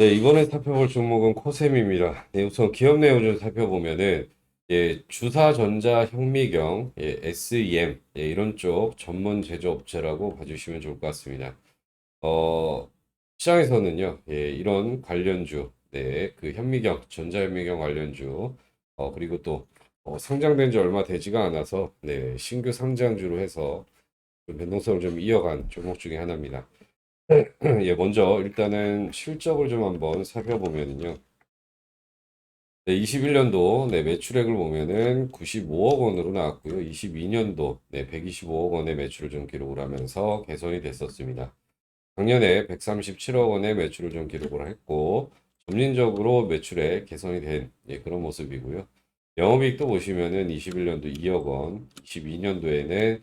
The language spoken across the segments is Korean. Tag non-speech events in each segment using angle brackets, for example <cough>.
네, 이번에 살펴볼 종목은 코셈입니다. 네, 우선 기업 내용 좀 살펴보면은, 예, 주사전자 현미경, 예, SEM, 예, 이런 쪽 전문 제조업체라고 봐주시면 좋을 것 같습니다. 어, 시장에서는요, 예, 이런 관련주, 네, 그 현미경, 전자현미경 관련주, 어, 그리고 또, 어, 상장된 지 얼마 되지가 않아서, 네, 신규 상장주로 해서 좀 변동성을 좀 이어간 종목 중에 하나입니다. <clears throat> 예, 먼저 일단은 실적을 좀 한번 살펴보면요. 네, 21년도 네, 매출액을 보면은 95억 원으로 나왔고요. 22년도 네, 125억 원의 매출을 좀 기록을 하면서 개선이 됐었습니다. 작년에 137억 원의 매출을 좀 기록을 했고 점진적으로 매출에 개선이 된 예, 그런 모습이고요. 영업이익도 보시면은 21년도 2억 원, 22년도에는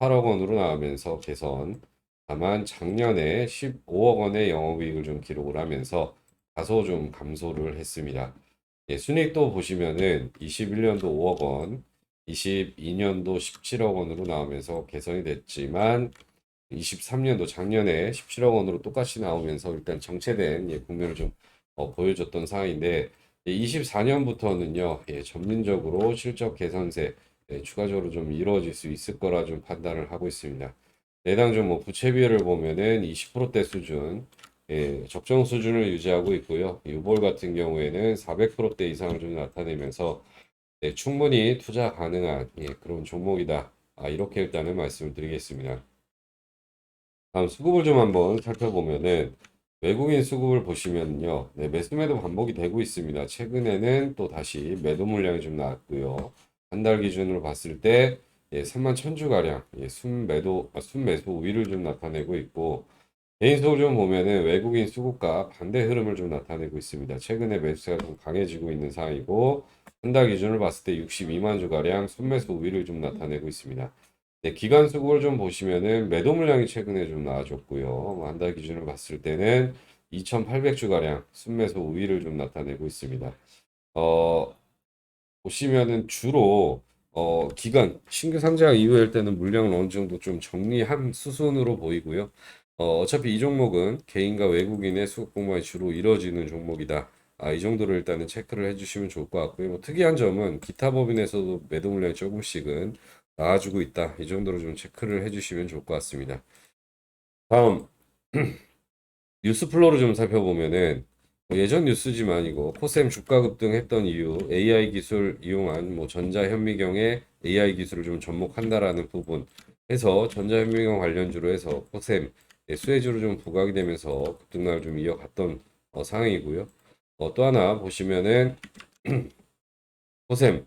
18억 원으로 나오면서 개선. 다만 작년에 15억 원의 영업이익을 좀 기록을 하면서 다소 좀 감소를 했습니다. 예, 순이익도 보시면은 21년도 5억 원, 22년도 17억 원으로 나오면서 개선이 됐지만 23년도 작년에 17억 원으로 똑같이 나오면서 일단 정체된 예, 국면을 좀 어, 보여줬던 상황인데 24년부터는요 예, 점진적으로 실적 개선세 예, 추가적으로 좀 이루어질 수 있을 거라 좀 판단을 하고 있습니다. 내당 종목 부채 비율을 보면은 20%대 수준, 예, 적정 수준을 유지하고 있고요. 유볼 같은 경우에는 400%대 이상을 좀 나타내면서 네, 충분히 투자 가능한 예, 그런 종목이다. 아, 이렇게 일단은 말씀을 드리겠습니다. 다음 수급을 좀 한번 살펴보면은 외국인 수급을 보시면요. 네, 매수 매도 반복이 되고 있습니다. 최근에는 또 다시 매도 물량이 좀 나왔고요. 한 달 기준으로 봤을 때 예, 3만 천주 가량 예, 순매도 아, 순매수 우위를 좀 나타내고 있고 개인 수를 좀 보면은 외국인 수급과 반대 흐름을 좀 나타내고 있습니다. 최근에 매수가 좀 강해지고 있는 상황이고 한 달 기준을 봤을 때 62만 주 가량 순매수 우위를 좀 나타내고 있습니다. 네, 기간 수급을 좀 보시면은 매도 물량이 최근에 좀 나아졌고요. 뭐한달 기준으로 봤을 때는 2,800주 가량 순매수 우위를 좀 나타내고 있습니다. 어, 보시면은 주로 어, 기간 신규 상장 이후일 때는 물량을 어느 정도 좀 정리한 수순으로 보이고요. 어, 어차피 이 종목은 개인과 외국인의 수급 공방이 주로 이루어지는 종목이다. 아, 이 정도를 일단은 체크를 해주시면 좋을 것 같고요. 뭐 특이한 점은 기타 법인에서도 매도 물량이 조금씩은 나와주고 있다. 이 정도로 좀 체크를 해주시면 좋을 것 같습니다. 다음 <clears throat> 뉴스 플로우를 좀 살펴보면은 뭐 예전 뉴스지만 이거 코셈 주가 급등했던 이유 AI 기술 이용한 뭐 전자현미경의 AI 기술을 좀 접목한다라는 부분 해서 전자현미경 관련주로 해서 코셈 예, 수혜주로 좀 부각이 되면서 급등락을 좀 이어갔던 어, 상황이고요. 어, 또 하나 보시면은 <clears throat> 코셈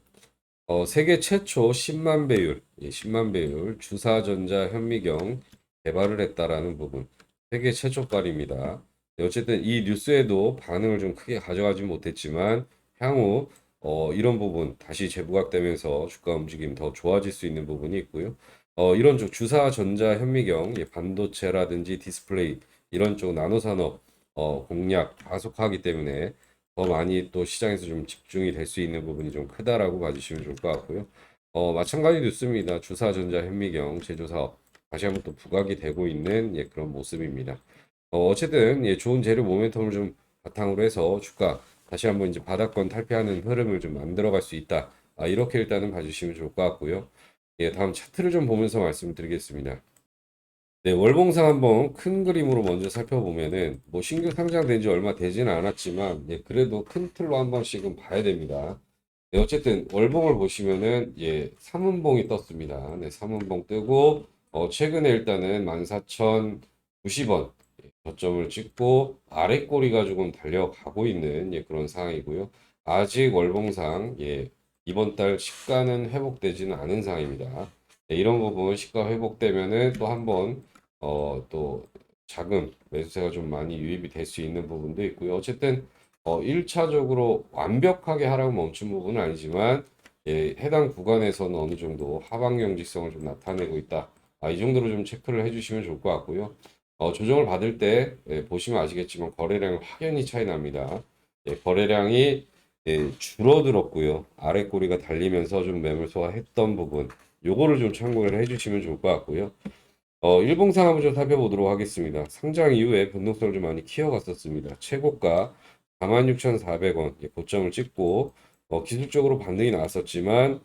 어, 세계 최초 10만 배율, 예, 10만 배율 주사전자 현미경 개발을 했다라는 부분 세계 최초발입니다. 네, 어쨌든 이 뉴스에도 반응을 좀 크게 가져가지 못했지만 향후 어, 이런 부분 다시 재부각되면서 주가 움직임 더 좋아질 수 있는 부분이 있고요. 어, 이런 쪽 주사 전자 현미경 예, 반도체라든지 디스플레이 이런 쪽 나노산업 어, 공략 가속화하기 때문에 더 많이 또 시장에서 좀 집중이 될 수 있는 부분이 좀 크다라고 봐주시면 좋을 것 같고요. 어, 마찬가지 뉴스입니다. 주사 전자 현미경 제조 사업 다시 한번 또 부각이 되고 있는 예, 그런 모습입니다. 어, 어쨌든 예, 좋은 재료 모멘텀을 좀 바탕으로 해서 주가 다시 한번 이제 바닥권 탈피하는 흐름을 좀 만들어갈 수 있다. 아, 이렇게 일단은 봐주시면 좋을 것 같고요. 예, 다음 차트를 좀 보면서 말씀드리겠습니다. 네, 월봉상 한번 큰 그림으로 먼저 살펴보면은 뭐 신규 상장된 지 얼마 되지는 않았지만 예, 그래도 큰 틀로 한 번씩은 봐야 됩니다. 네, 어쨌든 월봉을 보시면은 예, 삼운봉이 떴습니다. 네, 삼운봉 뜨고 어, 최근에 일단은 14,090원 저점을 찍고 아래 꼬리가 조금 달려가고 있는 예, 그런 상황이고요. 아직 월봉상 예, 이번 달 시가는 회복되지는 않은 상황입니다. 네, 이런 부분 시가 회복되면은 또 한번 어, 또 자금 매수세가 좀 많이 유입이 될 수 있는 부분도 있고요. 어쨌든 어, 1차적으로 완벽하게 하락 멈춘 부분은 아니지만 예, 해당 구간에서는 어느 정도 하방 경직성을 좀 나타내고 있다. 아, 이 정도로 좀 체크를 해주시면 좋을 것 같고요. 어, 조정을 받을 때 예, 보시면 아시겠지만 거래량이 확연히 차이 납니다. 예, 거래량이 예, 줄어들었고요. 아래 꼬리가 달리면서 좀 매물 소화했던 부분 요거를 좀 참고를 해주시면 좋을 것 같고요. 어, 일봉상 한번 좀 살펴보도록 하겠습니다. 상장 이후에 변동성을 좀 많이 키워갔었습니다. 최고가 46,400원 예, 고점을 찍고 어, 기술적으로 반등이 나왔었지만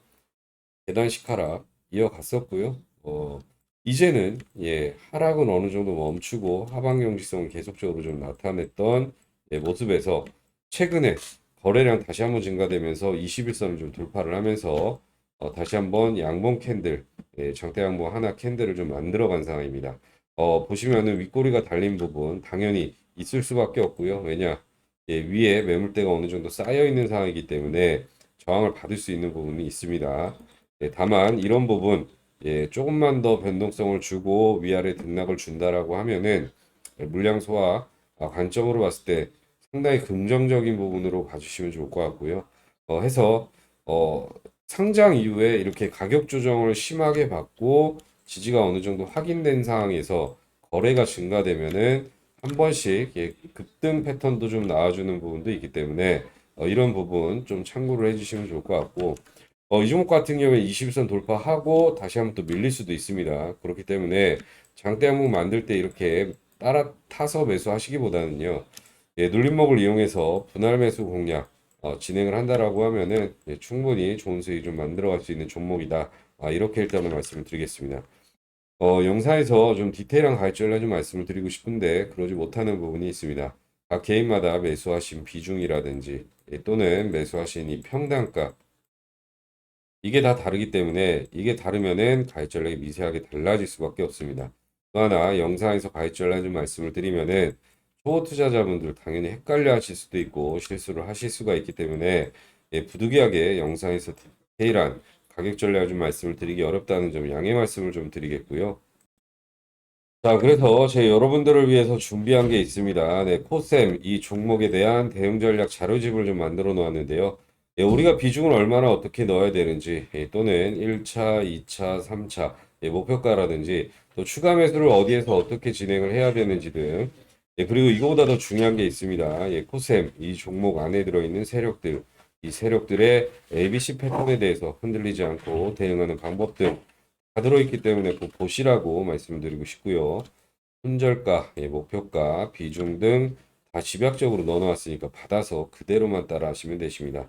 계단식 하락 이어갔었고요. 어, 이제는 예, 하락은 어느 정도 멈추고 하방 경직성을 계속적으로 좀 나타냈던 예, 모습에서 최근에 거래량 다시 한번 증가되면서 21선을 좀 돌파를 하면서 어, 다시 한번 양봉 캔들, 예, 장대 양봉 하나 캔들을 좀 만들어 간 상황입니다. 어, 보시면은 윗꼬리가 달린 부분 당연히 있을 수밖에 없고요. 왜냐? 예, 위에 매물대가 어느 정도 쌓여 있는 상황이기 때문에 저항을 받을 수 있는 부분이 있습니다. 예, 다만 이런 부분 예, 조금만 더 변동성을 주고 위아래 등락을 준다라고 하면은 예, 물량 소화 아, 관점으로 봤을 때 상당히 긍정적인 부분으로 봐주시면 좋을 것 같고요. 어, 해서 어, 상장 이후에 이렇게 가격 조정을 심하게 받고 지지가 어느 정도 확인된 상황에서 거래가 증가되면은 한 번씩 예, 급등 패턴도 좀 나와주는 부분도 있기 때문에 어, 이런 부분 좀 참고를 해주시면 좋을 것 같고 어, 이 종목 같은 경우에 21선 돌파하고 다시 한번 또 밀릴 수도 있습니다. 그렇기 때문에 장대 항목 만들 때 이렇게 따라 타서 매수하시기보다는요. 예, 눌림목을 이용해서 분할 매수 공략 어, 진행을 한다라고 하면은 예, 충분히 좋은 수익 좀 만들어갈 수 있는 종목이다. 아, 이렇게 일단은 말씀을 드리겠습니다. 어, 영상에서 좀 디테일한 가이드를 좀 말씀을 드리고 싶은데 그러지 못하는 부분이 있습니다. 각 개인마다 매수하신 비중이라든지 예, 또는 매수하신 이 평단가 이게 다 다르기 때문에 이게 다르면은 가입 전략이 미세하게 달라질 수밖에 없습니다. 또 하나 영상에서 가입 전략 좀 말씀을 드리면은 초보 투자자분들 당연히 헷갈려 하실 수도 있고 실수를 하실 수가 있기 때문에 예, 부득이하게 영상에서 디테일한 가격 전략을 좀 말씀을 드리기 어렵다는 점 양해 말씀을 좀 드리겠고요. 자, 그래서 제 여러분들을 위해서 준비한 게 있습니다. 네, 코셈 이 종목에 대한 대응 전략 자료집을 좀 만들어 놓았는데요. 예, 우리가 비중을 얼마나 어떻게 넣어야 되는지 예, 또는 1차, 2차, 3차 예, 목표가라든지 또 추가 매수를 어디에서 어떻게 진행을 해야 되는지 등 예, 그리고 이거보다 더 중요한 게 있습니다. 예, 코셈 이 종목 안에 들어있는 세력들 이 세력들의 ABC 패턴에 대해서 흔들리지 않고 대응하는 방법 등 다 들어있기 때문에 꼭 보시라고 말씀드리고 싶고요. 손절가, 예, 목표가, 비중 등 다 집약적으로 넣어놨으니까 받아서 그대로만 따라 하시면 되십니다.